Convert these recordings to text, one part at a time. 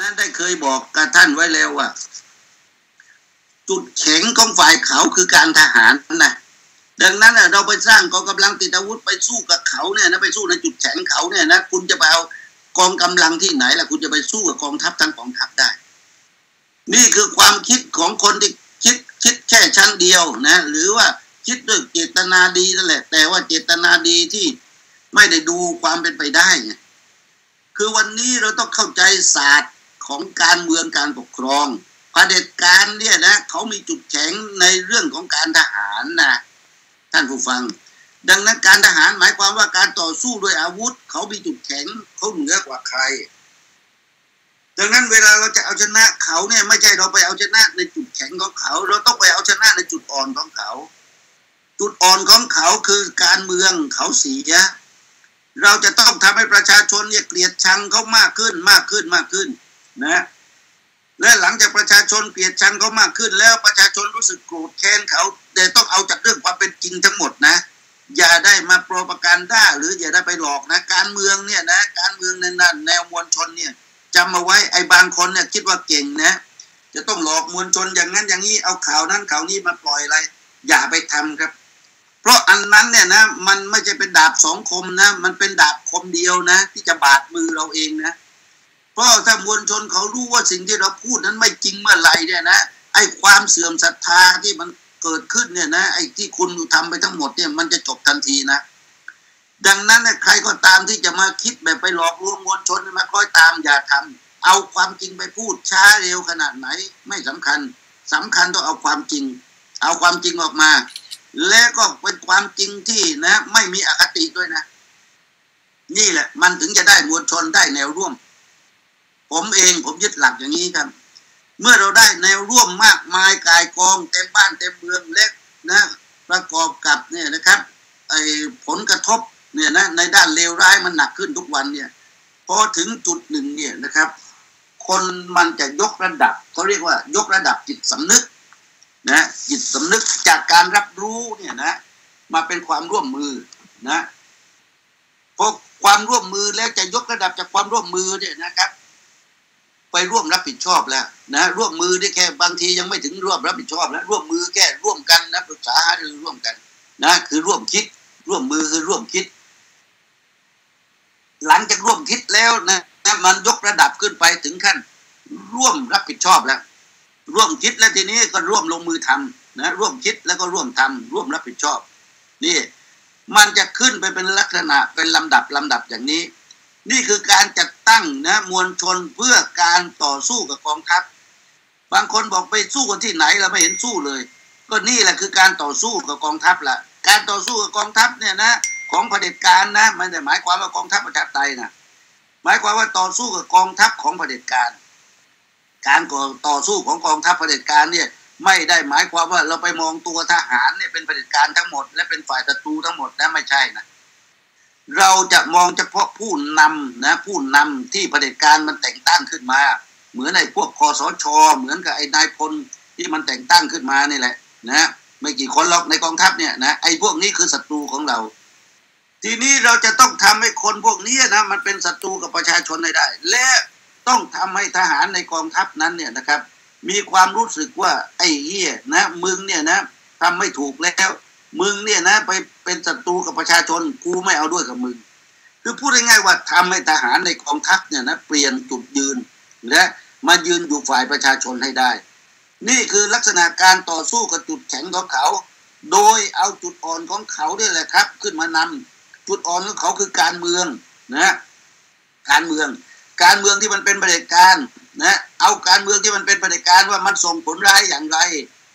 นั้นได้เคยบอกกับท่านไว้แล้วว่า จุดแข็งของฝ่ายเขาคือการทหารนะดังนั้นเราไปสร้างกองกำลังติดอาวุธไปสู้กับเขาเนี่ยนะไปสู้ในจุดแข็งเขาเนี่ยนะคุณจะไปเอากองกำลังที่ไหนล่ะคุณจะไปสู้กับกองทัพทั้งกองทัพได้ นี่คือความคิดของคนที่คิดคิดแค่ชั้นเดียวนะ หรือว่าคิดด้วยเจตนาดีนั่นแหละ แต่ว่าเจตนาดีที่ไม่ได้ดูความเป็นไปได้ไงคือวันนี้เราต้องเข้าใจศาสตร์ ของการเมืองการปกครองประเด็จการเนี่ยนะเขามีจุดแข็งในเรื่องของการทหารนะท่านผู้ฟัง ดังนั้นการทหารหมายความว่าการต่อสู้ด้วยอาวุธ เขามีจุดแข็งเขาเหนือกว่าใคร ดังนั้นเวลาเราจะเอาชนะเขาเนี่ยไม่ใช่เราไปเอาชนะในจุดแข็งของเขา เราต้องไปเอาชนะในจุดอ่อนของเขา จุดอ่อนของเขาคือการเมืองเขาเสียเราจะต้องทำให้ประชาชนเนี่ยเกลียดชังเขามากขึ้นมากขึ้นมากขึ้นน นะและหลังจากประชาชนเกลียดชังเขามากขึ้น แล้วประชาชนรู้สึกโกรธแค้นเขาแต่ต้องเอาจากเรื่องความเป็นจริงทั้งหมดนะ อย่าได้มาโปรปกันด้าหรืออย่าได้ไปหลอกนะ การเมืองเนี่ยนะ การเมืองในนั้นแนวมวลชนเนี่ยจำมาไว้ไอ้บางคนเนี่ยคิดว่าเก่งนะ จะต้องหลอกมวลชนอย่างนั้นอย่างนี้เอาข่าวนั้นข่าวนี้มาปล่อยอะไร อย่าไปทำครับ เพราะอันนั้นเนี่ยนะ มันไม่ใช่เป็นดาบสองคมนะ มันเป็นดาบคมเดียวนะ ที่จะบาดมือเราเองนะ เพราะถ้ามวลชนเขารู้ว่าสิ่งที่เราพูดนั้นไม่จริงเมื่อไหร่เนี่ยนะไอ้ความเสื่อมศรัทธาที่มันเกิดขึ้นเนี่ยนะไอ้ที่คุณทำไปทั้งหมดเนี่ยมันจะจบทันทีนะ ดังนั้นนะใครก็ตามที่จะมาคิดแบบไปหลอกลวงมวลชนมาคอยตามอย่าทำเอาความจริงไปพูดช้าเร็วขนาดไหน ไม่สำคัญสำคัญต้องเอาความจริง เอาความจริงออกมา และก็เป็นความจริงที่นะ ไม่มีอคติด้วยนะ นี่แหละ มันถึงจะได้มวลชนได้แนวร่วม ผมเองผมยึดหลักอย่างนี้ครับ เมื่อเราได้แนวร่วมมากมายกายกอง เต็มบ้านเต็มเมืองเล็กนะประกอบกับเนี่ยนะครับไอ้ผลกระทบเนี่ยนะในด้านเลวร้ายมันหนักขึ้นทุกวันเนี่ยพอถึงจุดหนึ่งเนี่ยนะครับ คนมันจะยกระดับเขาเรียกว่ายกระดับจิตสำนึกนะจิตสำนึกจากการรับรู้เนี่ยนะ มาเป็นความร่วมมือนะพอความร่วมมือแล้วจะยกระดับจากความร่วมมือเนี่ยนะครับ ร่วมรับผิดชอบแล้วนะร่วมมือได้แค่บางทียังไม่ถึงร่วมรับผิดชอบแล้วร่วมมือแค่ร่วมกันนะปรึกษาหารือร่วมกันนะคือร่วมคิด ร่วมมือคือร่วมคิด หลังจากร่วมคิดแล้วนะมันยกระดับขึ้นไปถึงขั้น ร่วมรับผิดชอบแล้ว ร่วมคิดแล้วทีนี้ก็ร่วมลงมือทำนะร่วมคิดแล้วก็ร่วมทำร่วมรับผิดชอบ นี่ มันจะขึ้นไปเป็นลักษณะเป็นลำดับลำดับอย่างนี้ นี่คือการจัดตั้งนะมวลชนเพื่อการต่อสู้กับกองทัพ บางคนบอกไปสู้กันที่ไหนเราไม่เห็นสู้เลย ก็นี่แหละคือการต่อสู้กับกองทัพละการต่อสู้กับกองทัพเนี่ยนะของเผด็จการนะมันจะหมายความว่ากองทัพประชาธิปไตยนะหมายความว่าต่อสู้กับกองทัพของเผด็จการ การต่อสู้ของกองทัพเผด็จการเนี่ยไม่ได้หมายความว่าเราไปมองตัวทหารเนี่ยเป็นเผด็จการทั้งหมด และเป็นฝ่ายศัตรูทั้งหมดนะไม่ใช่นะ เราจะมองเฉพาะผู้นำนะผู้นำที่เผด็จการมันแต่งตั้งขึ้นมา เหมือนไอ้พวกคอสช เหมือนกับไอ้นายพลที่มันแต่งตั้งขึ้นมานี่แหละ นะไม่กี่คนหรอกในกองทัพเนี่ยนะไอ้พวกนี้คือศัตรูของเรา ทีนี้เราจะต้องทำให้คนพวกนี้นะมันเป็นศัตรูกับประชาชนได้ และต้องทำให้ทหารในกองทัพนั้นเนี่ยนะครับ มีความรู้สึกว่าไอ้เหี้ยนะมึงเนี่ยนะทำไม่ถูกแล้ว มึงเนี่ยนะ ไปเป็นศัตรูกับประชาชนกูไม่เอาด้วยกับมึง คือพูดง่ายๆว่าทำให้ทหารในกองทัพเนี่ยนะเปลี่ยนจุดยืน และมายืนอยู่ฝ่ายประชาชนให้ได้ นี่คือลักษณะการต่อสู้กับจุดแข็งของเขา โดยเอาจุดอ่อนของเขาเนี่ยแหละครับ ขึ้นมานำจุดอ่อนของเขาคือการเมืองนะการเมือง การเมืองที่มันเป็นประเด็จการนะเอาการเมืองที่มันเป็นประเด็จการว่ามันส่งผลร้ายอย่างไร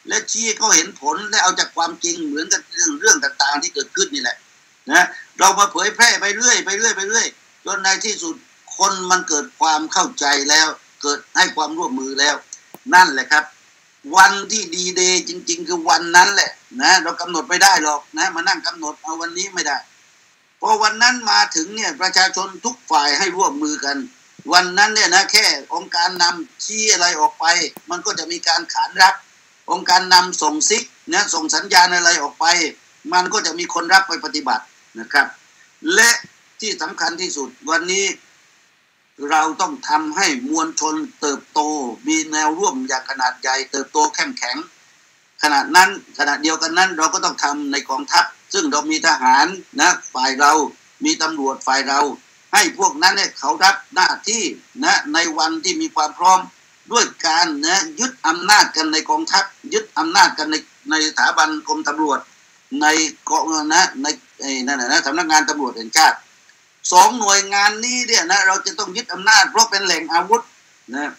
และชี้เขาเห็นผลและเอาจากความจริงเหมือนกับเรื่องเรื่องต่างๆ ที่เกิดขึ้นนี่แหละนะเรามาเผยแพร่ไปเรื่อยไปเรื่อยไปเรื่อยจนในที่สุดคนมันเกิดความเข้าใจแล้ว เกิดให้ความร่วมมือแล้ว นั่นแหละครับ วันที่ดีเดย์จริง ๆ คือวันนั้นแหละนะเรากำหนดไม่ได้หรอกนะมานั่งกำหนดเอาวันนี้ไม่ได้พอวันนั้นมาถึงเนี่ยประชาชนทุกฝ่ายให้ร่วมมือกัน วันนั้นเนี่ยนะแค่องค์การนำชี้อะไรออกไป มันก็จะมีการขานรับ องค์การนำส่งซิกนะส่งสัญญาณอะไรออกไป มันก็จะมีคนรับไปปฏิบัตินะครับ และที่สำคัญที่สุดวันนี้เราต้องทำให้มวลชนเติบโต มีแนวร่วมอย่างขนาดใหญ่เติบโตเข้มแข็ง ขนาดนั้นขณะเดียวกันนั้น เราก็ต้องทำในกองทัพ ซึ่งเรามีทหารนะฝ่ายเรา มีตำรวจฝ่ายเรา ให้พวกนั้นเนี่ยเขารับหน้าที่นะในวันที่มีความพร้อม ด้วยการนะยึดอำนาจกันในกองทัพยึดอำนาจกันในในสถาบันกรมตำรวจ ในกองนะในนั่นนะสำนักงานตำรวจแห่งชาติสองหน่วยงานนี้เนี่ยนะเราจะต้องยึดอำนาจเพราะเป็นแหล่งอาวุธนะ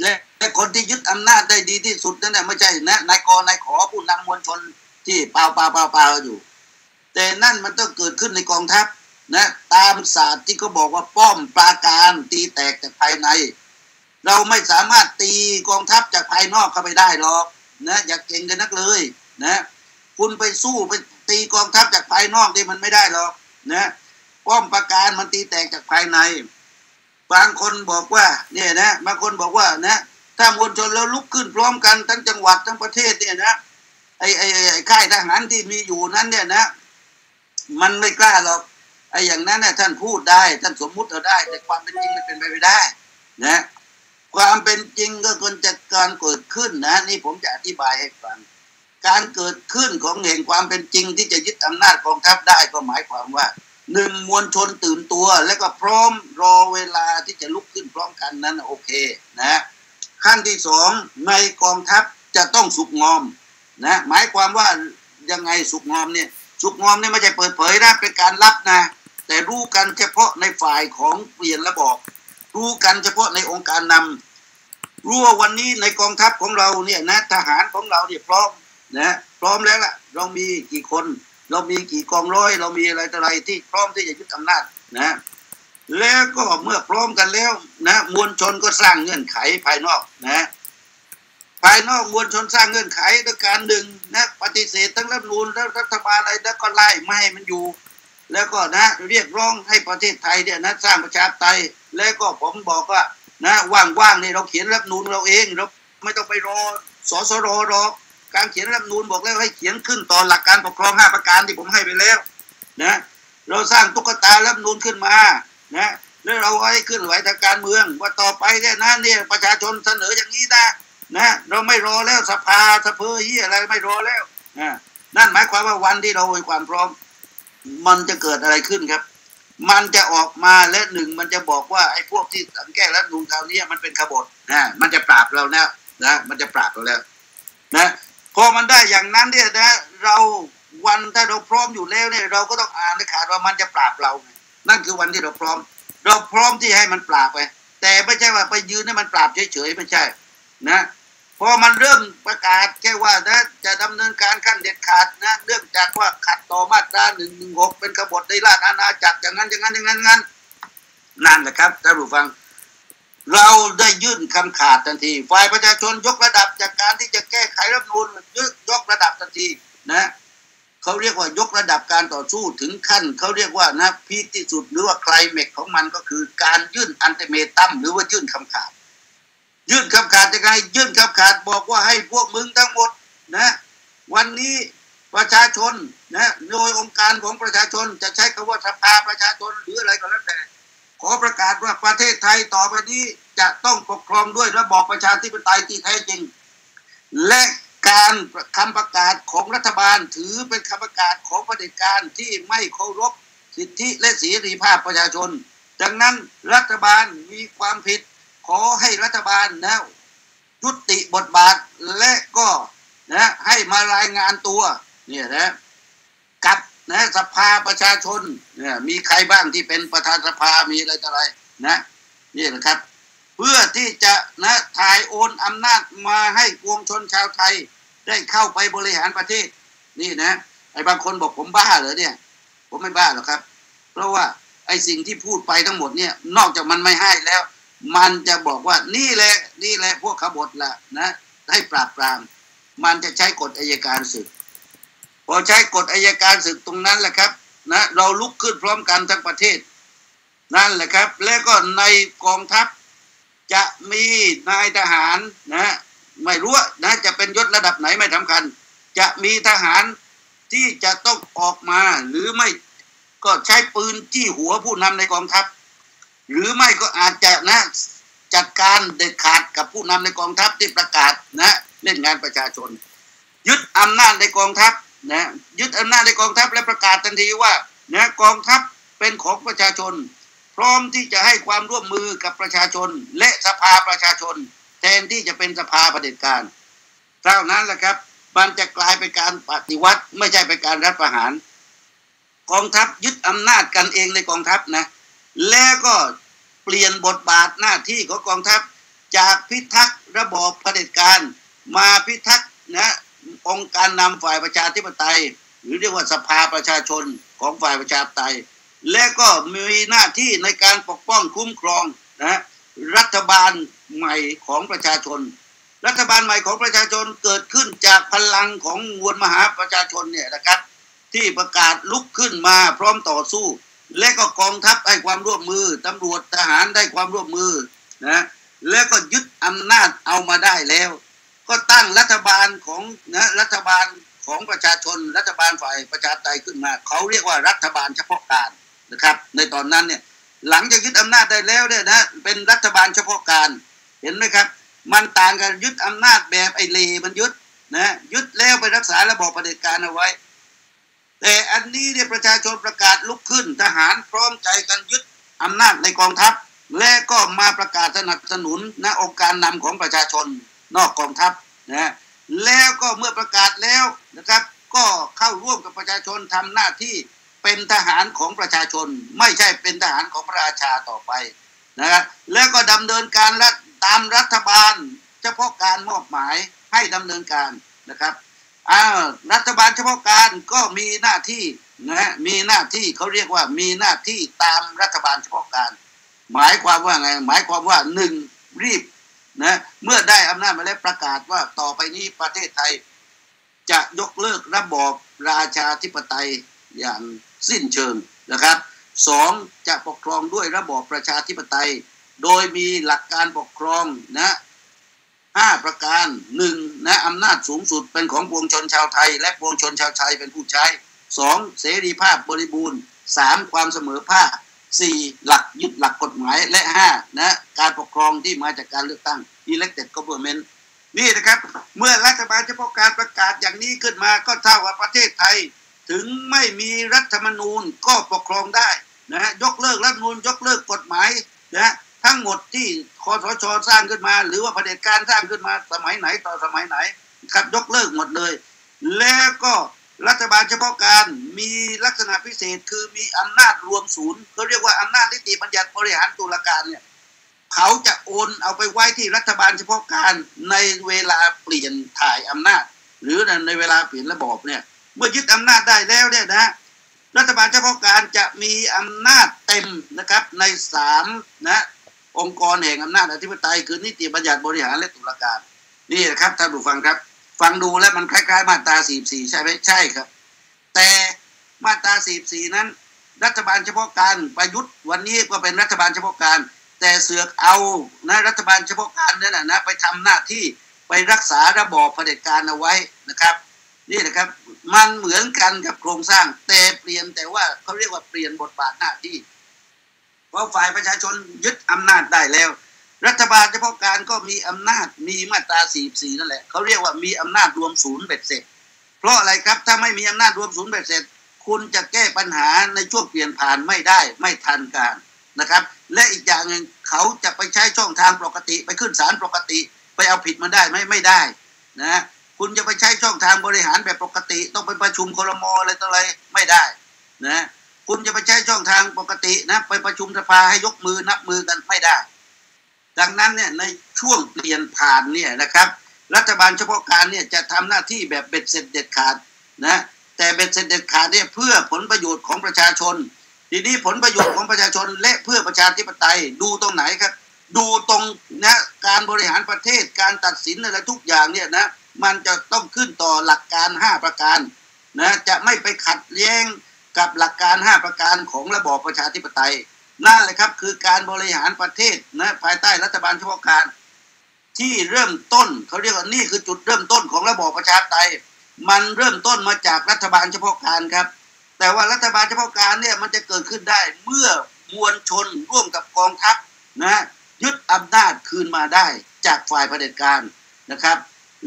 และคนที่ยึดอำนาจได้ดีที่สุดนั่นแหละไม่ใช่นะนายกนายขอผู้นำมวลชนที่เปล่าเปล่าเปล่าเปล่าอยู่ แต่นั่นมันต้องเกิดขึ้นในกองทัพนะตามศาสตร์ที่เขาบอกว่าป้อมปราการตีแตกจากภายใน เราไม่สามารถตีกองทัพจากภายนอกเข้าไปได้หรอกนะอยากเก่งกันนักเลยนะคุณไปสู้ไปตีกองทัพจากภายนอกนี่มันไม่ได้หรอกนะป้อมประการมันตีแตกจากภายใน บางคนบอกว่าเนี่ยนะบางคนบอกว่านะถ้ามวลชนแล้วลุกขึ้นพร้อมกันทั้งจังหวัดทั้งประเทศเนี่ยนะไอ้ไอ้ไอ้ค่ายทหารที่มีอยู่นั้นเนี่ยนะ มันไม่กล้าหรอกไอ้อย่างนั้นเนี่ยท่านพูดได้ ท่านสมมุติเราได้ แต่ความเป็นจริงมันเป็นไปไม่ได้ นะ ความเป็นจริงก็ควรจะการเกิดขึ้นนะ นี่ผมจะอธิบายให้ฟัง การเกิดขึ้นของเหตุความเป็นจริงที่จะยึดอำนาจกองทัพได้ก็หมายความว่าหนึ่งมวลชนตื่นตัว และก็พร้อมรอเวลาที่จะลุกขึ้นพร้อมกันนั้นโอเคนะขั้นที่สองในกองทัพจะต้องสุกงอมนะหมายความว่ายังไงสุกงอมเนี่ยสุกงอมเนี่ยไม่ใช่เปิดเผยนะเป็นการรับนะ แต่รู้กันเฉพาะในฝ่ายของเปลี่ยนระบอกรู้กันเฉพาะในองค์การนำ รู้ว่าวันนี้ในกองทัพของเราเนี่ยนะทหารของเราเนี่ยพร้อมนะพร้อมแล้วล่ะ เรามีกี่คน เรามีกี่กองร้อย เรามีอะไรต่ออะไรที่พร้อมที่จะยึดอำนาจนะแล้วก็เมื่อพร้อมกันแล้วนะมวลชนก็สร้างเงื่อนไขภายนอกนะภายนอกมวลชนสร้างเงื่อนไขด้วยการหนึ่งนะปฏิเสธทั้งรัฐนูลแล้วรัฐบาลอะไรแล้วก็ไล่ไม่ให้มันอยู่ แล้วก็นะเรียกร้องให้ประเทศไทยเนี่ยนะสร้างประชาธิปไตยแล้วก็ผมบอกว่า นะว่างๆนี่เราเขียนรัฐนูลเราเองเราไม่ต้องไปรอสสรรอการเขียนรัฐนูลบอกแล้วให้เขียนขึ้นต่อหลักการปกครองห้าประการที่ผมให้ไปแล้วนะเราสร้างตุ๊กตารัฐนูลขึ้นมานะแล้วเราให้ขึ้นไหวทางการเมือง ว่าต่อไปเนี่ยนะเนี่ยประชาชนเสนออย่างนี้นะนะเราไม่รอแล้วสภาสภาเฮียอะไรไม่รอแล้วนะนั่นหมายความว่าวันที่เรามีความพร้อม มันจะเกิดอะไรขึ้นครับ มันจะออกมาและหนึ่งมันจะบอกว่าไอ้พวกที่สังแก้รัฐนูลคราวนี้มันเป็นขบฏนะมันจะปราบเราแล้วนะมันจะปราบเราแล้วนะพอมันได้อย่างนั้นเนี่ยนะ เราวันถ้าเราพร้อมอยู่แล้วเนี่ยเราก็ต้องอ่านในขาดว่ามันจะปราบเรา นั่นคือวันที่เราพร้อม เราพร้อมที่ให้มันปราบไป แต่ไม่ใช่ว่าไปยืนให้มันปราบเฉยๆไม่ใช่ นะ พอมันเริ่มประกาศแค่ว่านะจะดำเนินการขั้นเด็ดขาดนะเนื่องจากว่าขัดต่อมาตราหนึ่งหนึ่งหกเป็นกบฏในราชอาณาจักรอย่างนั้นอย่างนั้นอย่างนั้นงั้นนั่นแหละครับท่านผู้ฟัง เราได้ยื่นคำขาดทันที ฝ่ายประชาชนยกระดับจากการที่จะแก้ไขรัฐมนูลยกระดับทันทีนะเขาเรียกว่ายกระดับการต่อสู้ถึงขั้นเขาเรียกว่านะพีที่สุดหรือว่าคลเมกของมันก็คือการยื่นอันเตเมตัมหรือว่ายื่นคำขาด ยื่นคำขาดยังไงยื่นคำขาดบอกว่าให้พวกมึงทั้งหมดนะวันนี้ประชาชนนะโดยองค์การของประชาชนจะใช้คำว่าสภาประชาชนหรืออะไรก็แล้วแต่ ขอประกาศว่าประเทศไทยต่อไปนี้จะต้องปกครองด้วยระบอบประชาธิปไตยที่แท้จริง และการคำประกาศของรัฐบาลถือเป็นคำประกาศของประเด็จการที่ไม่เคารพสิทธิและเสรีภาพประชาชน ดังนั้นรัฐบาลมีความผิด ขอให้รัฐบาลนะยุติบทบาทและก็นะให้มารายงานตัวเนี่ยนะกับนะสภาประชาชนเนี่ยมีใครบ้างที่เป็นประธานสภามีอะไรต่ออะไรนะนี่นะครับ เพื่อที่จะนะถ่ายโอนอำนาจมาให้ปวงชนชาวไทย ได้เข้าไปบริหารประเทศ นี่นะไอ้บางคนบอกผมบ้าเหรอเนี่ย ผมไม่บ้าหรอกครับ เพราะว่าไอ้สิ่งที่พูดไปทั้งหมดเนี่ย นอกจากมันไม่ให้แล้ว มันจะบอกว่านี่แหละนี่แหละพวกขบฏละนะให้ปราบปราม มันจะใช้กฎอายการศึก พอใช้กฎอายการศึกตรงนั้นแหละครับนะเราลุกขึ้นพร้อมกันทั้งประเทศ นั่นแหละครับ แล้วก็ในกองทัพจะมีนายทหารนะ ไม่รู้นะจะเป็นยศระดับไหนไม่สำคัญ จะมีทหารที่จะต้องออกมาหรือไม่ก็ใช้ปืนจี้หัวผู้นำในกองทัพ หรือไม่ก็อาจจะนะจัดการเด็ดขาดกับผู้นำในกองทัพที่ประกาศนะเล่นงานประชาชน ยึดอำนาจในกองทัพนะยึดอำนาจในกองทัพและประกาศทันทีว่านะกองทัพเป็นของประชาชน พร้อมที่จะให้ความร่วมมือกับประชาชน และสภาประชาชน แทนที่จะเป็นสภาประเด็จการเท่านั้นแหละครับ มันจะกลายเป็นการปฏิวัติ ไม่ใช่เป็นการรัฐประหาร กองทัพยึดอำนาจกันเองในกองทัพนะ แล้วก็เปลี่ยนบทบาทหน้าที่ของกองทัพจากพิทักษ์ระบอบเผด็จการมาพิทักษ์นะองค์การนำฝ่ายประชาธิปไตย หรือเรียกว่าสภาประชาชนของฝ่ายประชาธิปไตย และก็มีหน้าที่ในการปกป้องคุ้มครองนะรัฐบาลใหม่ของประชาชน รัฐบาลใหม่ของประชาชนเกิดขึ้นจากพลังของมวลมหาประชาชนเนี่ยนะครับ ที่ประกาศลุกขึ้นมาพร้อมต่อสู้ และก็กองทัพให้ความร่วมมือตำรวจทหารได้ความร่วมมือนะแล้วก็ยึดอำนาจเอามาได้แล้ว ก็ตั้งรัฐบาลของนะรัฐบาลของประชาชนรัฐบาลฝ่ายประชาธิปไตยขึ้นมา เขาเรียกว่ารัฐบาลเฉพาะการนะครับ ในตอนนั้นเนี่ยหลังจากยึดอำนาจได้แล้วเนี่ยนะเป็นรัฐบาลเฉพาะการเห็นไหมครับ มันต่างกันยึดอำนาจแบบไอเลมันยึดนะยึดแล้วไปรักษาระบอบประเผด็จการเอาไว้ แต่อันนี้เนี่ยประชาชนประกาศลุกขึ้น ทหารพร้อมใจกันยึดอำนาจในกองทัพ และก็มาประกาศสนับสนุนนะองค์การนำของประชาชนนอกกองทัพนะแล้วก็เมื่อประกาศแล้วนะครับ ก็เข้าร่วมกับประชาชนทำหน้าที่เป็นทหารของประชาชน ไม่ใช่เป็นทหารของพระราชาต่อไปนะแล้วก็ดำเนินการตามรัฐบาล เฉพาะการมอบหมายให้ดำเนินการนะครับ อ้าวรัฐบาลเฉพาะการก็มีหน้าที่นะมีหน้าที่เขาเรียกว่ามีหน้าที่ตามรัฐบาลเฉพาะการ หมายความว่าไง หมายความว่าหนึ่งรีบนะเมื่อได้อำนาจมาแล้วประกาศว่าต่อไปนี้ประเทศไทย จะยกเลิกระบอบราชาธิปไตยอย่างสิ้นเชิงนะครับสองจะปกครองด้วยระบอบประชาธิปไตย โดยมีหลักการปกครองนะ ห้าประการหนึ่งนะอำนาจสูงสุดเป็นของปวงชนชาวไทย และปวงชนชาวไทยเป็นผู้ใช้สองเสรีภาพบริบูรณ์สามความเสมอภาคสี่หลักยึดหลักกฎหมายและห้านะการปกครองที่มาจากการเลือกตั้ง elected government นี่นะครับ เมื่อรัฐบาลเฉพาะการประกาศอย่างนี้ขึ้นมาก็เท่ากับประเทศไทย ถึงไม่มีรัฐธรรมนูญก็ปกครองได้นะยกเลิกรัฐธรรมนูญยกเลิกกฎหมายนะ ทั้งหมดที่คอสชสร้างขึ้นมา หรือว่าประเด็จการสร้างขึ้นมาสมัยไหนต่อสมัยไหนครับยกเลิกหมดเลย แล้วก็รัฐบาลเฉพาะการมีลักษณะพิเศษคือมีอำนาจรวมศูนย์เขาเรียกว่าอำนาจนิติบัญญัติบริหารตุลาการเนี่ยเขาจะโอนเอาไปไว้ที่รัฐบาลเฉพาะการในเวลาเปลี่ยนถ่ายอำนาจ หรือในเวลาเปลี่ยนระบอบเนี่ยเมื่อยึดอำนาจได้แล้วเนี่ยนะรัฐบาลเฉพาะการจะมีอำนาจเต็มนะครับในสามนะ องค์กรแห่งอำนาจอธิปไตยคือนิติบัญญัติบริหารและตุลาการนี่นะครับท่านผู้ฟังครับ ฟังดูแล้วมันคล้ายๆ มาตราสี่สี่ใช่ไหมใช่ครับ แต่มาตราสี่สี่นั้น รัฐบาลเฉพาะการประยุทธ์วันนี้ก็เป็นรัฐบาลเฉพาะการ แต่เสือกเอานะรัฐบาลเฉพาะการนั่นนะไปทำหน้าที่ไปรักษาระบอบเผด็จการเอาไว้นะครับ นี่นะครับมันเหมือนกันกับโครงสร้างแต่เปลี่ยนแต่ว่าเขาเรียกว่าเปลี่ยนบทบาทหน้าที่ ราะฝ่ายประชาชนยึดอำนาจได้แล้ว รัฐบาลเฉพาะการก็มีอำนาจมีมาตรา 44 นั่นแหละเขาเรียกว่ามีอำนาจรวมศูนย์เบ็ดเสร็จ เพราะอะไรครับถ้าไม่มีอำนาจรวมศูนย์เบ็ดเสร็จ คุณจะแก้ปัญหาในช่วงเปลี่ยนผ่านไม่ได้ไม่ทันการนะครับ และอีกอย่างหนึ่งเขาจะไปใช้ช่องทางปกติ ไปขึ้นศาลปกติ ไปเอาผิดมาได้ไหมไม่ได้นะคุณจะไปใช้ช่องทางบริหารแบบปกติ ต้องไปประชุมคลมอะไรต่ออะไรไม่ได้นะ คุณจะไปใช้ช่องทางปกตินะ ไปประชุมสภาให้ยกมือนับมือกันไม่ได้ ดังนั้นเนี่ยในช่วงเปลี่ยนผ่านเนี่ยนะครับ รัฐบาลเฉพาะการเนี่ยจะทำหน้าที่แบบเบ็ดเสร็จเด็ดขาดนะแต่เบ็ดเสร็จเด็ดขาดเนี่ยเพื่อผลประโยชน์ของประชาชน ทีนี้ผลประโยชน์ของประชาชนและเพื่อประชาธิปไตยดูตรงไหนครับ ดูตรงนะการบริหารประเทศการตัดสินอะไรทุกอย่างเนี่ยนะมันจะต้องขึ้นต่อหลักการ 5 ประการนะจะไม่ไปขัดแย้ง กับหลักการ 5 ประการของระบอบประชาธิปไตย นั่นแหละครับคือการบริหารประเทศนะภายใต้รัฐบาลเฉพาะการ ที่เริ่มต้นเขาเรียกว่านี่คือจุดเริ่มต้นของระบอบประชาธิปไตย มันเริ่มต้นมาจากรัฐบาลเฉพาะการครับ แต่ว่ารัฐบาลเฉพาะการเนี่ยมันจะเกิดขึ้นได้เมื่อมวลชนร่วมกับกองทัพนะยึดอำนาจคืนมาได้จากฝ่ายเผด็จการนะครับ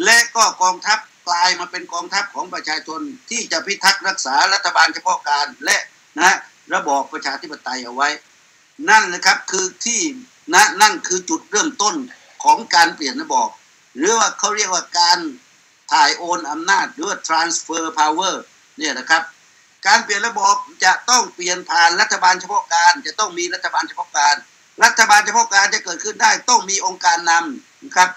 และก็กองทัพ กลายมาเป็นกองทัพของประชาชนที่จะพิทักษ์รักษารัฐบาลเฉพาะการและนะระบอบประชาธิปไตยเอาไว้ นั่นนะครับคือที่นะนั่นคือจุดเริ่มต้นของการเปลี่ยนระบอบหรือว่าเขาเรียกว่าการถ่ายโอนอำนาจหรือว่า transfer power เนี่ยนะครับ การเปลี่ยนระบอบจะต้องเปลี่ยนผ่านรัฐบาลเฉพาะการ จะต้องมีรัฐบาลเฉพาะการ รัฐบาลเฉพาะการจะเกิดขึ้นได้ต้องมีองค์การนำนะครับ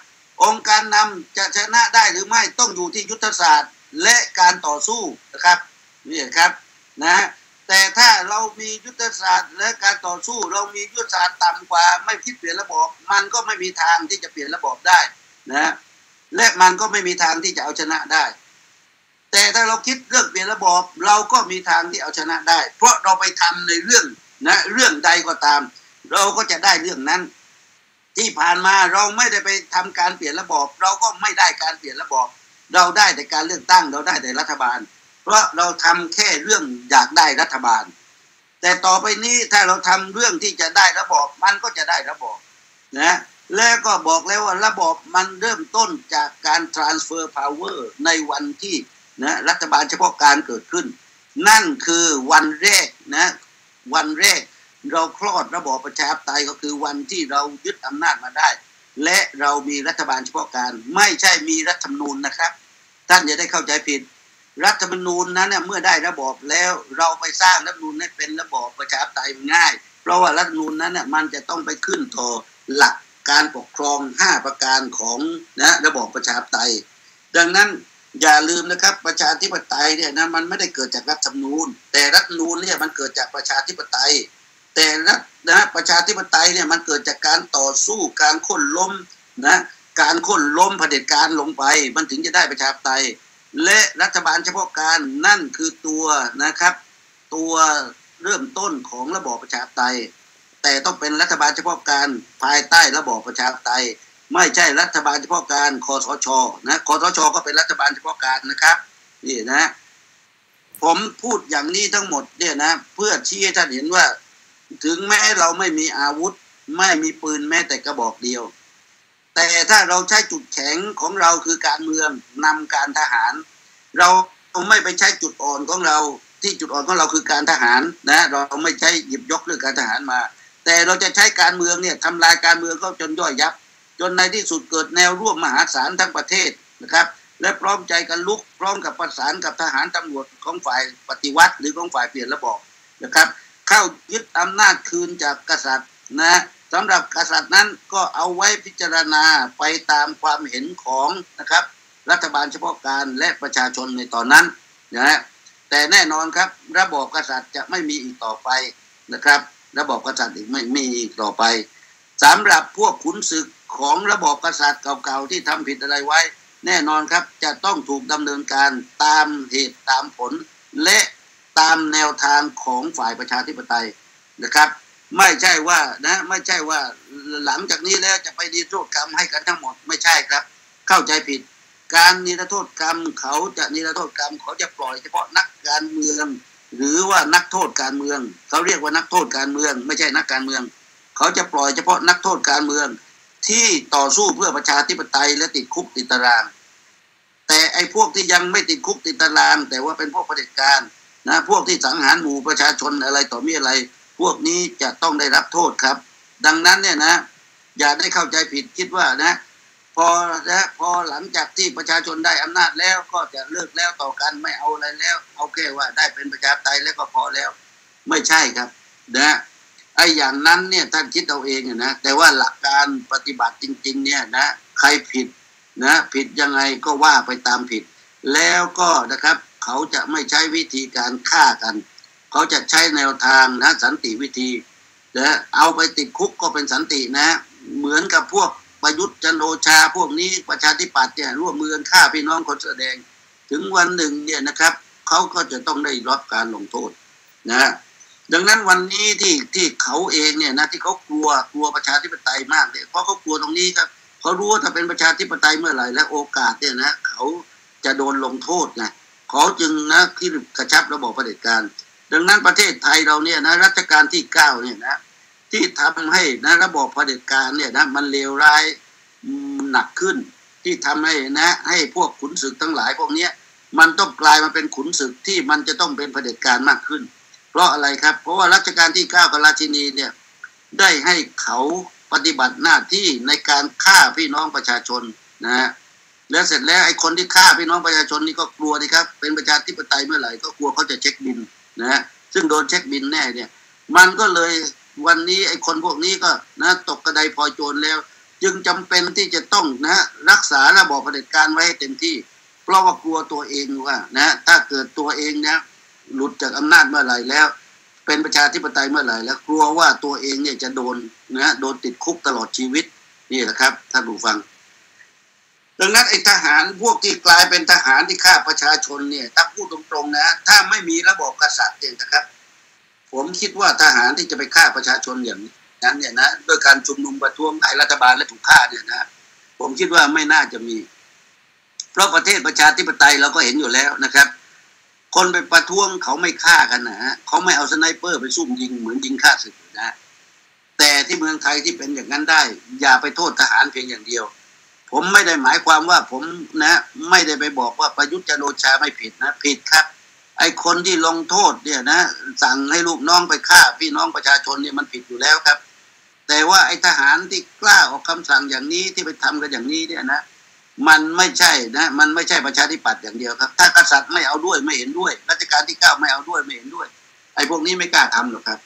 องค์การนำจะชนะได้หรือไม่ต้องอยู่ที่ยุทธศาสตร์และการต่อสู้นะครับนี่ครับนะแต่ถ้าเรามียุทธศาสตร์และการต่อสู้ เรามียุทธศาสตร์ต่ำกว่า ไม่คิดเปลี่ยนระบบมันก็ไม่มีทางที่จะเปลี่ยนระบบได้นะและมันก็ไม่มีทางที่จะเอาชนะได้ แต่ถ้าเราคิดเรื่องเปลี่ยนระบบเราก็มีทางที่เอาชนะได้ เพราะเราไปทำในเรื่องนะเรื่องใดก็ตาม เราก็จะได้เรื่องนั้น ที่ผ่านมาเราไม่ได้ไปทำการเปลี่ยนระบบเราก็ไม่ได้การเปลี่ยนระบบเราได้แต่การเลือกตั้งเราได้แต่รัฐบาล เพราะเราทำแค่เรื่องอยากได้รัฐบาล แต่ต่อไปนี้ถ้าเราทำเรื่องที่จะได้ระบบมันก็จะได้ระบบนะแล้วก็บอกแล้วว่าระบบมันเริ่มต้นจากการ transfer power ในวันที่นะรัฐบาลเฉพาะการเกิดขึ้น นั่นคือวันแรกนะวันแรก เราคลอดระบอบประชาธิปไตยก็คือวันที่เรายึดอำนาจมาได้ และเรามีรัฐบาลเฉพาะการ ไม่ใช่มีรัฐธรรมนูญนะครับ ท่านอย่าได้เข้าใจผิด รัฐธรรมนูญนั้นเมื่อได้ระบอบแล้วเราไปสร้างรัฐธรรมนูญให้เป็นระบอบประชาธิปไตยง่าย เพราะว่ารัฐธรรมนูญนั้นมันจะต้องไปขึ้นต่อหลักการปกครอง 5 ประการของนะระบอบประชาธิปไตย ดังนั้นอย่าลืมนะครับประชาธิปไตยเนี่ยนะมันไม่ได้เกิดจากรัฐธรรมนูญ แต่รัฐธรรมนูญเนี่ยมันเกิดจากประชาธิปไตย แต่รัฐนะประชาธิปไตยเนี่ยมันเกิดจากการต่อสู้การค้นล้มนะการค้นล้มเผด็จการลงไป มันถึงจะได้ประชาธิปไตย และรัฐบาลเฉพาะการนั่นคือตัวนะครับ ตัวเริ่มต้นของระบอบประชาธิปไตย แต่ต้องเป็นรัฐบาลเฉพาะการภายใต้ระบอบประชาธิปไตย ไม่ใช่รัฐบาลเฉพาะการคอสชนะคอสชก็เป็นรัฐบาลเฉพาะการนะครับนี่นะ ผมพูดอย่างนี้ทั้งหมดเนี่ยนะ เพื่อชี้ให้ท่านเห็นว่า ถึงแม้เราไม่มีอาวุธ ไม่มีปืนแม้แต่กระบอกเดียว แต่ถ้าเราใช้จุดแข็งของเราคือการเมืองนำการทหาร เราไม่ไปใช้จุดอ่อนของเรา ที่จุดอ่อนของเราคือการทหารนะ เราไม่ใช้หยิบยกเรื่องการทหารมา แต่เราจะใช้การเมืองเนี่ยทำลายการเมืองก็จนย่อยยับ จนในที่สุดเกิดแนวร่วมมหาศาลทั้งประเทศนะครับและพร้อมใจกันลุกพร้อมกับประสานกับทหารตำรวจของฝ่ายปฏิวัติหรือของฝ่ายเปลี่ยนระบอบนะครับ เข้ายึดอำนาจคืนจากกษัตริย์นะสำหรับกษัตริย์นั้นก็เอาไว้พิจารณาไปตามความเห็นของนะครับ รัฐบาลเฉพาะการและประชาชนในตอนนั้นนะแต่แน่นอนครับ ระบอบกษัตริย์จะไม่มีอีกต่อไปนะครับ ระบอบกษัตริย์อีกไม่มีอีกต่อไปสำหรับพวกขุนศึกของระบอบกษัตริย์เก่าๆที่ทำผิดอะไรไว้ แน่นอนครับจะต้องถูกดำเนินการตามเหตุตามผล และ ตามแนวทางของฝ่ายประชาธิปไตยนะครับ ไม่ใช่ว่านะไม่ใช่ว่าหลังจากนี้แล้วจะไปดีโทษกรรมให้กันทั้งหมดไม่ใช่ครับ เข้าใจผิด การนิรโทษกรรม เขาจะนิรโทษกรรม เขาจะปล่อยเฉพาะนักการเมือง หรือว่านักโทษการเมือง เขาเรียกว่านักโทษการเมือง ไม่ใช่นักการเมือง เขาจะปล่อยเฉพาะนักโทษการเมือง ที่ต่อสู้เพื่อประชาธิปไตยและติดคุกติดตาราง แต่ไอ้พวกที่ยังไม่ติดคุกติดตาราง แต่ว่าเป็นพวกเผด็จการ นะพวกที่สังหารหมู่ประชาชนอะไรต่อมีอะไร พวกนี้จะต้องได้รับโทษครับ ดังนั้นเนี่ยนะ อย่าได้เข้าใจผิดคิดว่านะ พอนะพอหลังจากที่ประชาชนได้อำนาจแล้วก็จะเลิกแล้วต่อกันไม่เอาอะไรแล้ว เอาแค่ว่าได้เป็นประชาธิปไตยแล้วก็พอแล้ว ไม่ใช่ครับ นะไอ้อย่างนั้นเนี่ยท่านคิดเอาเองนะแต่ว่าหลักการปฏิบัติจริง ๆ เนี่ยนะใครผิดนะ ผิดยังไงก็ว่าไปตามผิด แล้วก็นะครับ เขาจะไม่ใช้วิธีการฆ่ากัน เขาจะใช้แนวทางนะสันติวิธีนะเอาไปติดคุกก็เป็นสันตินะ เหมือนกับพวกประยุทธ์จันโอชา พวกนี้ประชาธิปัตย์เนี่ยร่วมมือกันฆ่าพี่น้องคนแสดง ถึงวันหนึ่งเนี่ยนะครับเขาก็จะต้องได้รับการลงโทษนะดังนั้นวันนี้ที่ที่เขาเองเนี่ยนะที่เขากลัวกลัวประชาธิปไตยมากเนี่ยเพราะเขากลัวตรงนี้ครับเขารู้ว่าถ้าเป็นประชาธิปไตยเมื่อไหร่และโอกาสเนี่ยนะเขาจะโดนลงโทษไงเขาจึงนะที่กระชับระบบประเด็จการ ดังนั้นประเทศไทยเราเนี่ยนะรัชกาลที่เก้าเนี่ยนะที่ทำให้นะระบบเผด็จการเนี่ยนะมันเลวร้ายหนักขึ้น ที่ทำให้นะ ให้พวกขุนศึกทั้งหลายพวกเนี้ยมันต้องกลายมาเป็นขุนศึกที่มันจะต้องเป็นเผด็จการมากขึ้น เพราะอะไรครับ เพราะว่ารัชกาลที่เก้ากับราชินีเนี่ยได้ให้เขาปฏิบัติหน้าที่ในการฆ่าพี่น้องประชาชนนะฮะ แล้วเสร็จแล้วไอ้คนที่ฆ่าพี่น้องประชาชนนี่ก็กลัวนี่ครับ เป็นประชาธิปไตยเมื่อไหร่ก็กลัวเขาจะเช็คบินนะฮะซึ่งโดนเช็คบินแน่เนี่ย มันก็เลยวันนี้ไอ้คนพวกนี้ก็นะตกกระไดพอโจรแล้ว จึงจำเป็นที่จะต้องนะรักษาระบอบเผด็จการไว้ให้เต็มที่ เพราะว่ากลัวตัวเองว่านะถ้าเกิดตัวเองเนี่ยหลุดจากอำนาจเมื่อไหร่แล้ว เป็นประชาธิปไตยเมื่อไหร่แล้ว กลัวว่าตัวเองเนี่ยจะโดนนะโดนติดคุกตลอดชีวิตนี่แหละครับท่านผู้ฟัง ดังนั้นไอ้ทหารพวกที่กลายเป็นทหารที่ฆ่าประชาชนเนี่ยถ้าพูดตรงๆนะ ถ้าไม่มีระบบกษัตริย์เนี่ยนะครับ ผมคิดว่าทหารที่จะไปฆ่าประชาชนอย่างนั้นเนี่ยนะด้วยการชุมนุมประท้วงไอ้รัฐบาลและถูกฆ่าเนี่ยนะผมคิดว่าไม่น่าจะมี เพราะประเทศประชาธิปไตยเราก็เห็นอยู่แล้วนะครับ คนไปประท้วงเขาไม่ฆ่ากันนะฮะเขาไม่เอาสไนเปอร์ไปซุ่มยิงเหมือนยิงฆ่าศึกนะแต่ที่เมืองไทยที่เป็นอย่างนั้นได้ อย่าไปโทษทหารเพียงอย่างเดียว ผมไม่ได้หมายความว่าผมนะ ไม่ได้ไปบอกว่าประยุทธ์จันโอชาไม่ผิดนะ ผิดครับ ไอ้คนที่ลงโทษเนี่ยนะ สั่งให้ลูกน้องไปฆ่า พี่น้องประชาชนเนี่ยมันผิดอยู่แล้วครับ แต่ว่าไอ้ทหารที่กล้าออกคำสั่งอย่างนี้ที่ไปทำกันอย่างนี้เนี่ยนะมันไม่ใช่นะ มันไม่ใช่ประชาธิปัตย์อย่างเดียวครับ ถ้ากษัตริย์ไม่เอาด้วยไม่เห็นด้วยรัชกาลที่เก้าไม่เอาด้วยไม่เห็นด้วย ไอ้พวกนี้ไม่กล้าทำหรอกครับ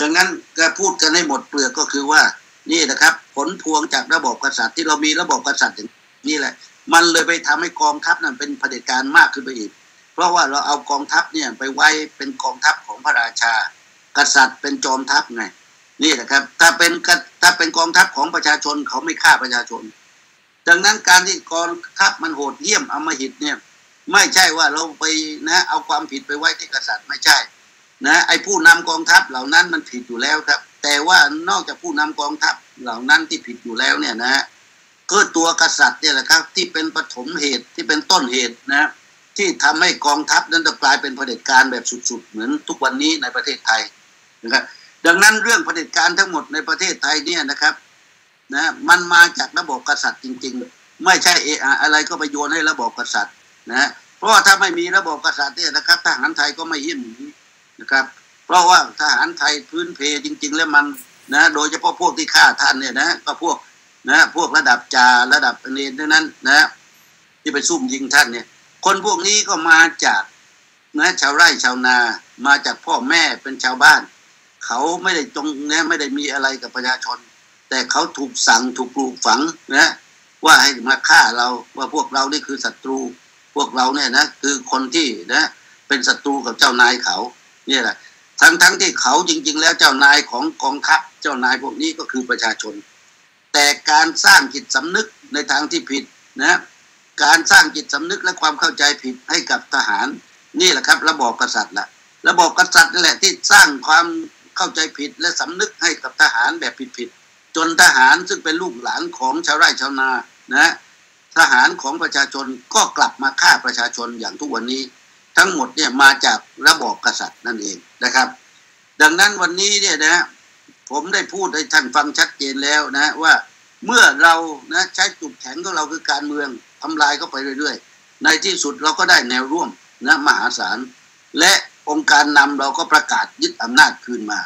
ดังนั้นก็พูดกันให้หมดเปลือกก็คือว่า นี่นะครับ ผลพวงจากระบบกษัตริย์ที่เรามีระบบกษัตริย์อย่างนี้แหละ มันเลยไปทำให้กองทัพนั้นเป็นเผด็จการมากขึ้นไปอีก เพราะว่าเราเอากองทัพเนี่ยไปไว้เป็นกองทัพของพระราชา กษัตริย์เป็นจอมทัพไงนี่แหละครับ ถ้าเป็นถ้าเป็นกองทัพของประชาชนเขาไม่ฆ่าประชาชน ดังนั้นการที่กองทัพมันโหดเหี้ยมอมหิตเนี่ย ไม่ใช่ว่าเราไปนะ เอาความผิดไปไว้ที่กษัตริย์ไม่ใช่ นะไอ้ผู้นำกองทัพเหล่านั้นมันผิดอยู่แล้วครับ แต่ว่านอกจากผู้นำกองทัพเหล่านั้นที่ผิดอยู่แล้วเนี่ยนะก็ตัวกษัตริย์เนี่ยแหละครับ ที่เป็นปฐมเหตุที่เป็นต้นเหตุนะที่ทำให้กองทัพนั้นกลายเป็นเผด็จการแบบสุดๆ เหมือนทุกวันนี้ในประเทศไทยนะครับดังนั้นเรื่องเผด็จการทั้งหมดในประเทศไทยเนี่ยนะครับนะมันมาจากระบบกษัตริย์จริง ๆ ไม่ใช่เอออะไรก็ไปโยนให้ระบบกษัตริย์นะเพราะว่าถ้าไม่มีระบบกษัตริย์เนี่ยนะครับทหารไทยก็ไม่ยิ่ม นะครับ เพราะว่าทหารไทยพื้นเพจริง ๆ แล้วมันนะโดยเฉพาะพวกที่ฆ่าท่านเนี่ยนะก็พวกนะพวกระดับจ่าระดับเนรนั้นนะที่ไปซุ่มยิงท่านเนี่ย คนพวกนี้ก็มาจากนะชาวไร่ชาวนามาจากพ่อแม่เป็นชาวบ้าน เขาไม่ได้ตรงนี้ไม่ได้มีอะไรกับประชาชน แต่เขาถูกสั่งถูกปลูกฝังนะว่าให้มาฆ่าเราว่าพวกเรานี่คือศัตรู พวกเราเนี่ยนะคือคนที่นะเป็นศัตรูกับเจ้านายเขา นี่แหละทั้งทั้งที่เขาจริง ๆ แล้วเจ้านายของกองทัพเจ้านายพวกนี้ก็คือประชาชน แต่การสร้างจิตสำนึกในทางที่ผิดนะการสร้างจิตสำนึกและความเข้าใจผิดให้กับทหาร นี่แหละครับ ระบอบกษัตริย์ละระบอบกษัตริย์นี่แหละที่สร้างความเข้าใจผิดและสำนึกให้กับทหารแบบผิดๆจนทหารซึ่งเป็นลูกหลานของชาวไร่ชาวนานะทหารของประชาชนก็กลับมาฆ่าประชาชนอย่างทุกวันนี้ ทั้งหมดเนี่ยมาจากระบอบกษัตริย์นั่นเองนะครับ ดังนั้นวันนี้เนี่ยนะผมได้พูดให้ท่านฟังชัดเจนแล้วนะว่าเมื่อเรานะใช้จุดแข็งของเราคือการเมืองทำลายเข้าไปเรื่อยๆ ในที่สุดเราก็ได้แนวร่วมนะมหาศาลและองค์การนำเราก็ประกาศยึดอำนาจคืนมา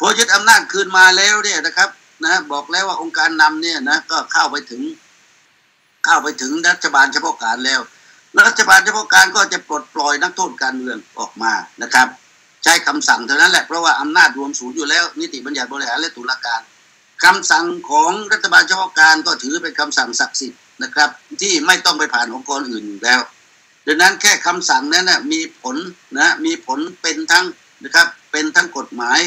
พอยึดอำนาจคืนมาแล้วเนี่ยนะครับนะบอกแล้วว่าองค์การนำเนี่ยนะก็เข้าไปถึง เข้าไปถึงรัฐบาลเฉพาะการแล้ว รัฐบาลเฉพาะการก็จะปลดปล่อยนักโทษการเมืองออกมานะครับ ใช้คำสั่งเท่านั้นแหละเพราะว่าอำนาจรวมศูนย์อยู่แล้ว นิติบัญญัติบริหารและตุลาการคำสั่งของรัฐบาลเฉพาะการก็ถือเป็นคำสั่งศักดิ์สิทธิ์นะครับ ที่ไม่ต้องไปผ่านองค์กรอื่นอยู่แล้วดังนั้นแค่คำสั่งนั้นนะมีผลนะมีผลเป็นทั้งนะครับเป็นทั้งกฎหมาย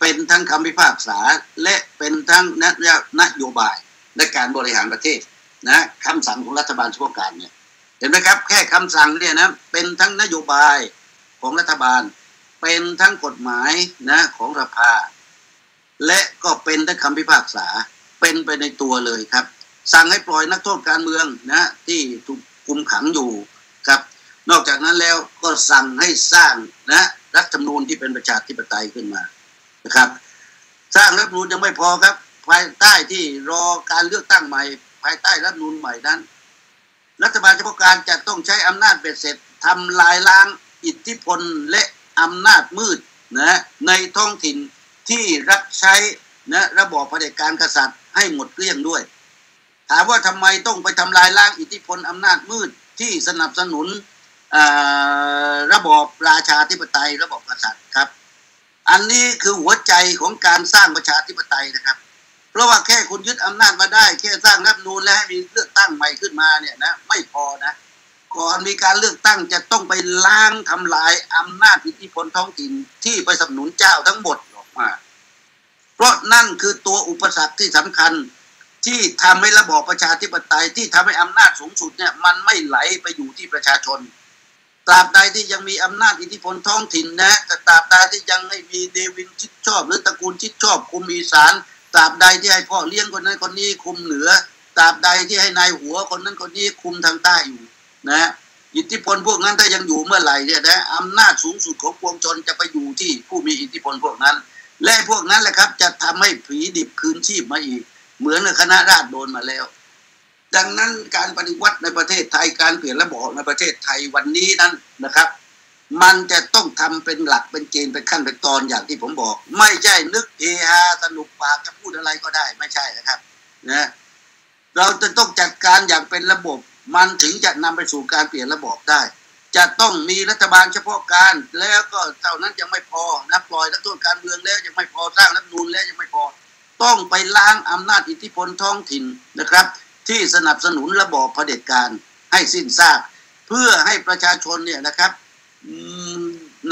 เป็นทั้งคำพิพากษาและเป็นทั้งนโยบายในการบริหารประเทศนะคำสั่งของรัฐบาลชั่วการเนี่ย ห็นไหมครับ แค่คำสั่งเนี่ยนะเป็นทั้งนโยบายของรัฐบาล เป็นทั้งกฎหมายนะของสภา และก็เป็นทั้งคำพิพากษา เป็นไปในตัวเลยครับ สั่งให้ปล่อยนักโทษการเมืองนะที่ถูกคุมขังอยู่ครับ นอกจากนั้นแล้วก็สั่งให้สร้างนะรัฐธรรมนูญที่เป็นประชาธิปไตยขึ้นมานะครับ สร้างรัฐธรรมนูญยังไม่พอครับ ภายใต้ที่รอการเลือกตั้งใหม่ ภายใต้รัฐธรรมนูญใหม่นั้น รัฐบาลเฉพาะการจะต้องใช้อำนาจเบ็ดเสร็จทำลายล้างอิทธิพลและอำนาจมืดนะในท้องถิ่นที่รับใช้นะระบอบเผด็จการกษัตริย์ให้หมดเกลี้ยงด้วย ถามว่าทำไมต้องไปทำลายล้างอิทธิพลอำนาจมืดที่สนับสนุนระบอบราชาธิปไตย ระบอบกษัตริย์ครับ อันนี้คือหัวใจของการสร้างประชาธิปไตยนะครับ เพราะว่าแค่คุณยึดอำนาจมาได้ แค่สร้างรัฐนูนและให้มีเลือกตั้งใหม่ขึ้นมาเนี่ยนะไม่พอนะ ก่อนมีการเลือกตั้งจะต้องไปล้างทำลายอำนาจอิทธิพลท้องถิ่นที่ไปสนับสนุนเจ้าทั้งหมดออกมา เพราะนั่นคือตัวอุปสรรคที่สำคัญที่ทำให้ระบอบประชาธิปไตยที่ทำให้อำนาจสูงสุดเนี่ยมันไม่ไหลไปอยู่ที่ประชาชนตราบใดที่ยังมีอำนาจอิทธิพลท้องถิ่นนะตราบใดที่ยังให้มีเดวินชิดชอบ หรือตระกูลชิดชอบคุมอีสาน ตราบใดที่ให้พ่อเลี้ยงคนนั้นคนนี้คุมเหนือตราบใดที่ให้นายหัวคนนั้นคนนี้คุมทางใต้อยู่นะอิทธิพลพวกนั้นถ้ายังอยู่เมื่อไหร่เนี่ยนะอำนาจสูงสุดของปวงชนจะไปอยู่ที่ผู้มีอิทธิพลพวกนั้น และพวกนั้นแหละครับ จะทำให้ผีดิบคืนชีพมาอีก เหมือนคณะราษฎรโดนมาแล้ว ดังนั้นการปฏิวัติในประเทศไทยการเปลี่ยนระบบในประเทศไทยวันนี้นั้นนะครับ มันจะต้องทำเป็นหลักเป็นเกณฑ์เป็นขั้นเป็นตอนอย่างที่ผมบอก ไม่ใช่นึกเฮฮาสนุกปากจะพูดอะไรก็ได้ไม่ใช่นะครับนะเราจะต้องจัดการอย่างเป็นระบบ มันถึงจะนำไปสู่การเปลี่ยนระบบได้ จะต้องมีรัฐบาลเฉพาะการแล้วก็เท่านั้นยังไม่พอนะปล่อยนักโทษการเมืองแล้วยังไม่พอสร้างรัฐนูนแล้วยังไม่พอ ต้องไปล้างอำนาจอิทธิพลท้องถิ่นนะครับ ที่สนับสนุนระบอบเผด็จการให้สิ้นซากเพื่อให้ประชาชนเนี่ยนะครับ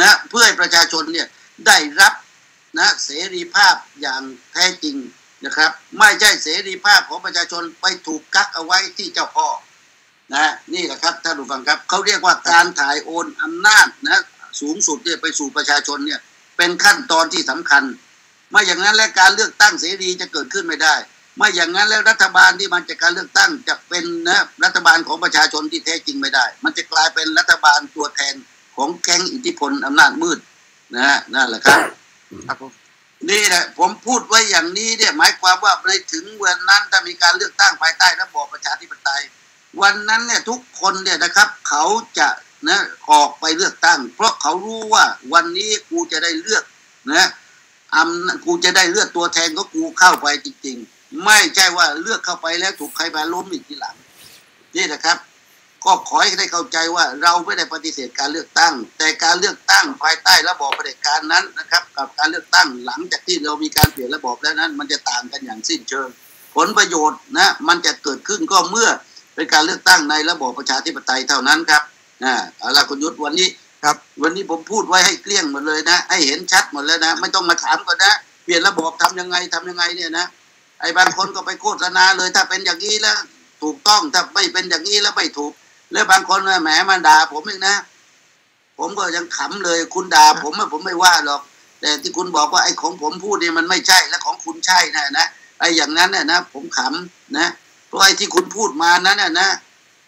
นะเพื่อให้ประชาชนเนี่ยได้รับนะเสรีภาพอย่างแท้จริงนะครับ ไม่ใช่เสรีภาพของประชาชนไปถูกกักเอาไว้ที่เจ้าพ่อนะนี่แหละครับท่านผู้ฟังครับเขาเรียกว่าการถ่ายโอนอำนาจนะสูงสุดเนี่ยไปสู่ประชาชนเนี่ยเป็นขั้นตอนที่สำคัญ ไม่อย่างนั้นแล้วการเลือกตั้งเสรีจะเกิดขึ้นไม่ได้ ไม่อย่างนั้นแล้วรัฐบาลที่มันจากการเลือกตั้งจะเป็นนะรัฐบาลของประชาชนที่แท้จริงไม่ได้ มันจะกลายเป็นรัฐบาลตัวแทน ของแก๊งอิทธิพลอำนาจมืดนะนั่นแหละครับครับผมนี่แหละผมพูดไว้อย่างนี้เนี่ยหมายความว่าในถึงวันนั้นถ้ามีการเลือกตั้งภายใต้ระบอบประชาธิปไตย วันนั้นเนี่ยทุกคนเนี่ยนะครับ เขาจะนะออกไปเลือกตั้ง เพราะเขารู้ว่าวันนี้กูจะได้เลือกนะอำกูจะได้เลือกตัวแทนก็กูเข้าไปจริง ๆ ไม่ใช่ว่าเลือกเข้าไปแล้วถูกใครมาล้มอีกทีหลังนี่นะครับ ก็ขอให้ได้เข้าใจว่าเราไม่ได้ปฏิเสธการเลือกตั้ง แต่การเลือกตั้งภายใต้ระบอบเผด็จการนั้นนะครับ กับการเลือกตั้งหลังจากที่เรามีการเปลี่ยนระบบแล้วนั้น มันจะต่างกันอย่างสิ้นเชิง ผลประโยชน์นะมันจะเกิดขึ้นก็เมื่อเป็นการเลือกตั้งในระบอบประชาธิปไตยเท่านั้นครับนะเอาละคุณยุทธวันนี้ครับ วันนี้ผมพูดไว้ให้เกลี้ยงหมดเลยนะ ให้เห็นชัดหมดแล้วนะ ไม่ต้องมาถามก่อนนะ เปลี่ยนระบบทำยังไงทำยังไงเนี่ยนะ ไอ้บางคนก็ไปโฆษณาเลย ถ้าเป็นอย่างนี้แล้วถูกต้อง ถ้าไม่เป็นอย่างนี้แล้วไม่ถูก แล้วบางคนแหมมาด่าผมเองนะ ผมก็ยังขำเลย คุณด่าผมผมไม่ว่าหรอก แต่ที่คุณบอกว่าไอ้ของผมพูดนี่มันไม่ใช่ และของคุณใช่นะนะไอ้อย่างนั้นน่ยนะผมขำนะเพราะไอ้ที่คุณพูดมานั้นน่ะนะ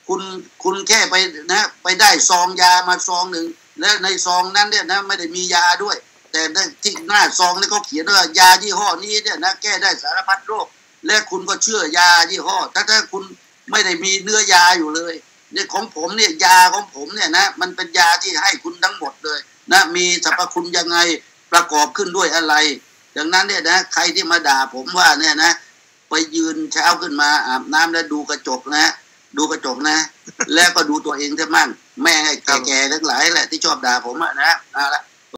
คุณคุณแค่ไปนะ ไปได้ซองยามาซองหนึ่งและในซองนั้นเนี่ยนะ ไม่ได้มียาด้วย แต่ที่หน้าซองนี่เขาเขียนว่ายายี่ห้อนี้เนี่ยนะแก้ได้สารพัดโรค และคุณก็เชื่อยายี่ห้อถ้าถ้าคุณไม่ได้มีเนื้อยาอยู่เลย เนี่ยของผมเนี่ยยาของผมเนี่ยนะมันเป็นยาที่ให้คุณทั้งหมดเลยนะมีสรรพคุณยังไงประกอบขึ้นด้วยอะไร ดังนั้นเนี่ยนะใครที่มาด่าผมว่าเนี่ยนะไปยืนเช้าขึ้นมาอาบน้ำแล้วดูกระจกนะ ดูกระจกนะ แล้วก็ดูตัวเองเท่ามั่งแม่แก่ๆทั้งหลายแหละที่ชอบด่าผมอะนะนะละ